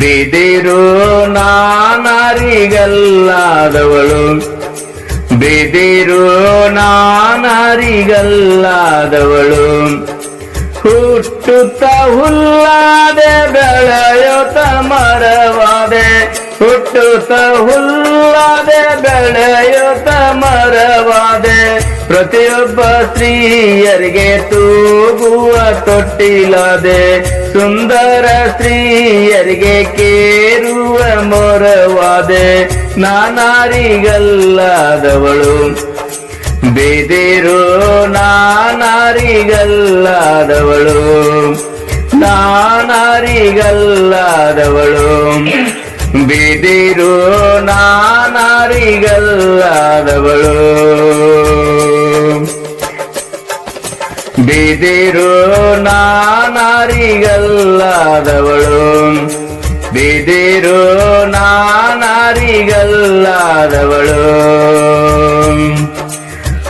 ಬಿದಿರು ನಾನರಿಗಲ್ಲಾದವಳು. ಬಿದಿರು ನಾನರಿಗಲ್ಲಾದವಳು. ಹುಟ್ಟುತ್ತ ಹುಲ್ಲಾದೆ ಬೆಳೆಯುತ್ತ ಮರವಾದೆ. ಹುಟ್ಟುತ್ತ ಹುಲ್ಲಾದೆ ಬೆಳೆಯುತ್ತ ಮರವಾದೆ. ಪ್ರತಿಯೊಬ್ಬ ಸ್ತ್ರೀಯರಿಗೆ ತೂಗುವ ತೊಟ್ಟಿಲಾದೆ. ಸುಂದರ ಸ್ತ್ರೀಯರಿಗೆ ಕೇರುವ ಮೊರವಾದೆ ನಾನಾರಿಗಲ್ಲಾದವಳು. ಬೇದಿರು ನಾನಾರಿಗಲ್ಲಾದವಳು. ನಾನಾರಿಗಲ್ಲಾದವಳು. ಬೇದಿರು ನಾನಾರಿಗಲ್ಲಾದವಳು. ಬೇದಿರು ನಾನಾರಿಗಲ್ಲಾದವಳು. ಬಿದಿರು ನಾನಾರಿಗಲ್ಲಾದವಳು.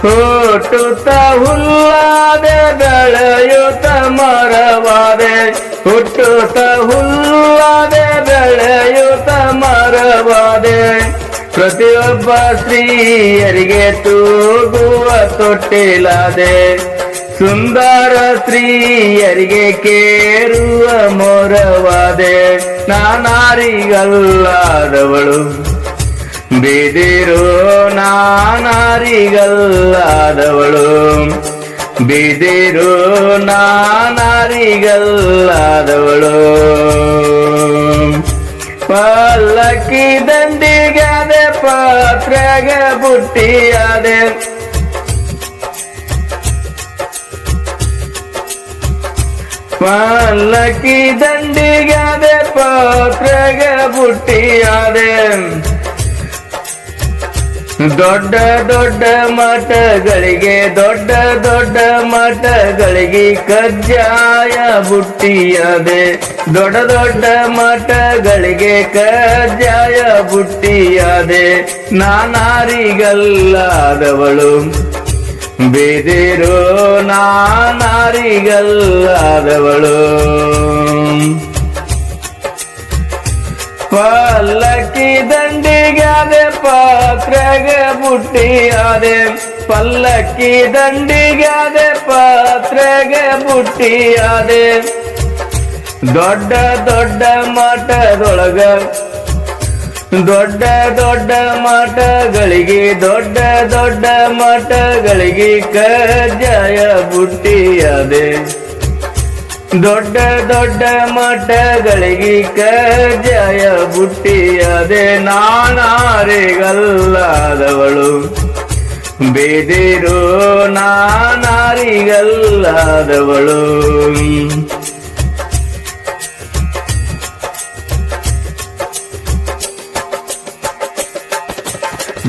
ಹುಟ್ಟುತ್ತ ಹುಲ್ಲಾದೆ ಬೆಳೆಯುತ್ತ ಮರವಾದೆ. ಹುಟ್ಟುತ್ತ ಹುಲ್ಲಾದೆ ಬೆಳೆಯುತ್ತ ಮರವಾದೆ. ಪ್ರತಿಯೊಬ್ಬ ಸ್ತ್ರೀಯರಿಗೆ ತೂಗುವ ತೊಟ್ಟಿಲಾದೆ. ಸುಂದರ ಸ್ತ್ರೀಯರಿಗೆ ಕೇರುವ ಮೊರವಾದೆ ನಾನಾರಿಗಲ್ಲಾದವಳು. ಬಿದಿರು ನಾನಾರಿಗಲ್ಲಾದವಳು. ಬಿದಿರು ನಾನಾರಿಗಲ್ಲಾದವಳು. ಪಲ್ಲಕ್ಕಿ ದಂಡಿಗದೆ ಪಾತ್ರಗ ಬುಟ್ಟಿಯಾದೆ ಪಲ್ಲಕ್ಕಿ ದಂಡಿಗದೆ, ಪಾತ್ರಗ ಬುಟ್ಟಿಯಾದೆ. ದೊಡ್ಡ ದೊಡ್ಡ ಮಠಗಳಿಗೆ ದೊಡ್ಡ ದೊಡ್ಡ ಮಠಗಳಿಗೆ ಕಜ್ಜಾಯ ಬುಟ್ಟಿಯದೆ. ದೊಡ್ಡ ದೊಡ್ಡ ಮಠಗಳಿಗೆ ಕಜ್ಜಾಯ ಬುಟ್ಟಿಯದೆ. ನಾನಾರಿಗಲ್ಲಾದವಳು ಬೇದಿರು ನಾನಾರಿಗಲ್ಲಾದವಳು ಪಲ್ಲಕ್ಕಿ ದಂಡಿಗಾದೆ ಪಾತ್ರೆಗೆ ಬುಟ್ಟಿಯಾದೆ ಪಲ್ಲಕ್ಕಿ ದಂಡಿಗಾದೆ ಪಾತ್ರೆಗೆ ಬುಟ್ಟಿಯಾದೆ ದೊಡ್ಡ ದೊಡ್ಡ ಮಠದೊಳಗ ದೊಡ್ಡ ದೊಡ್ಡ ಮಠಗಳಿಗೆ, ದೊಡ್ಡ ದೊಡ್ಡ ಮಠಗಳಿಗೆ ಕಜ್ಜಾಯ ಬುಟ್ಟಿಯದೆ. ದೊಡ್ಡ ದೊಡ್ಡ ಮಠಗಳಿಗೆ ಕಜ್ಜಾಯ ಬುಟ್ಟಿಯದೆ. ನಾನಾರಿಗಲ್ಲಾದವಳು, ಬೇದಿರು ನಾನಾರಿಗಲ್ಲಾದವಳು.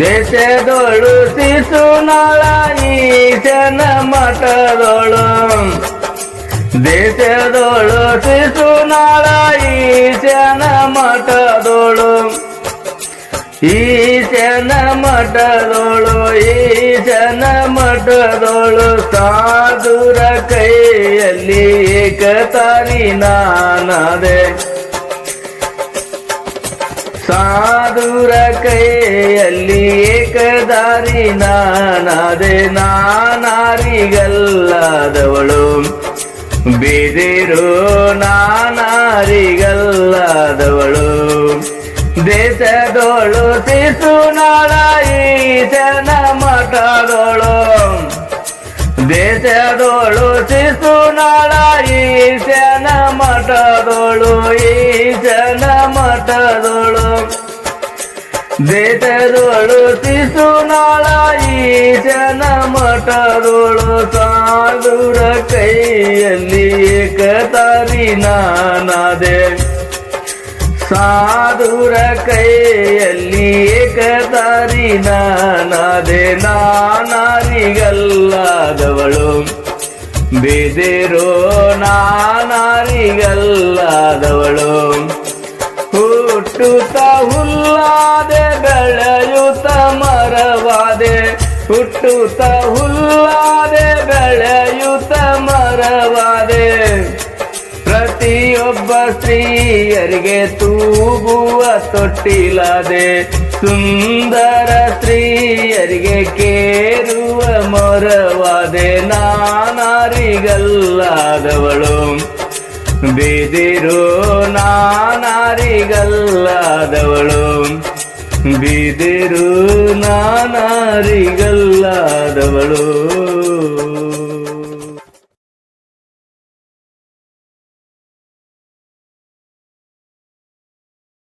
ದೇಶದೋಳು ಶಿಶುನಾಳ ಈಶನ ಮಠದೋಳು ದೇಶದೋಳು ಶಿಶುನಾಳ ಈಶನ ಮಠದೊಳು ಈಶನ ಮಠದೊಳು ಈಶನ ಮಠದೊಳು ಸಾಧುರ ಕೈಯಲ್ಲಿ ಏಕತಾರಿ ನಾನದೆ. ಸಾಧುರ ಕೈಯಲ್ಲಿ ಏಕದಾರಿ ನಾನಾದೆ ನಾನಾರಿಗಲ್ಲಾದವಳು. ಬೇದಿರು ನಾನಾರಿಗಲ್ಲಾದವಳು. ದೇಶದೋಳು ಶಿಶುನಾಳ ಈಶನ ಮಠದೋಳು. ದೇಶದೋಳು ಶಿಶುನಾಳ ಈಶನ ಮಠದೋಳು ಈಶನ ಮಠದೋಳು. ದೇಶದೋಳು ಶಿಶುನಾಳ ಜನ ಮಠದೋಳು ಸಾಗುರ ಕೈಯಲ್ಲಿ ಏಕತಾರಿ ನಾನಾದೆ. ಸಾಧುರ ಕೈಯಲ್ಲಿ ಏಕತಾರಿ ನಾನಾದೆ. ನಾನಾರಿಗಲ್ಲಾದವಳು ಬೇದಿರೋ ನಾನಾರಿಗಲ್ಲಾದವಳು ಹುಟ್ಟುತ್ತ ಹುಲ್ಲಾದೆ ಬೆಳೆಯುತ್ತ ಮರವಾದೆ. ಹುಟ್ಟುತ್ತ ಹುಲ್ಲಾದೆ ಬೆಳೆಯುತ್ತ ಮರವಾದೆ. ಪ್ರತಿಯೊಬ್ಬ ಸ್ತ್ರೀಯರಿಗೆ ತೂಗುವ ತೊಟ್ಟಿಲಾದೆ. ಸುಂದರ ಸ್ತ್ರೀಯರಿಗೆ ಕೇರುವ ಮರವಾದೆ. ನಾನಾರಿಗಲ್ಲಾದವಳು. ಬಿದಿರು ನಾನಾರಿಗಲ್ಲಾದವಳು. ಬಿದಿರು ನಾನಾರಿಗಲ್ಲಾದವಳು.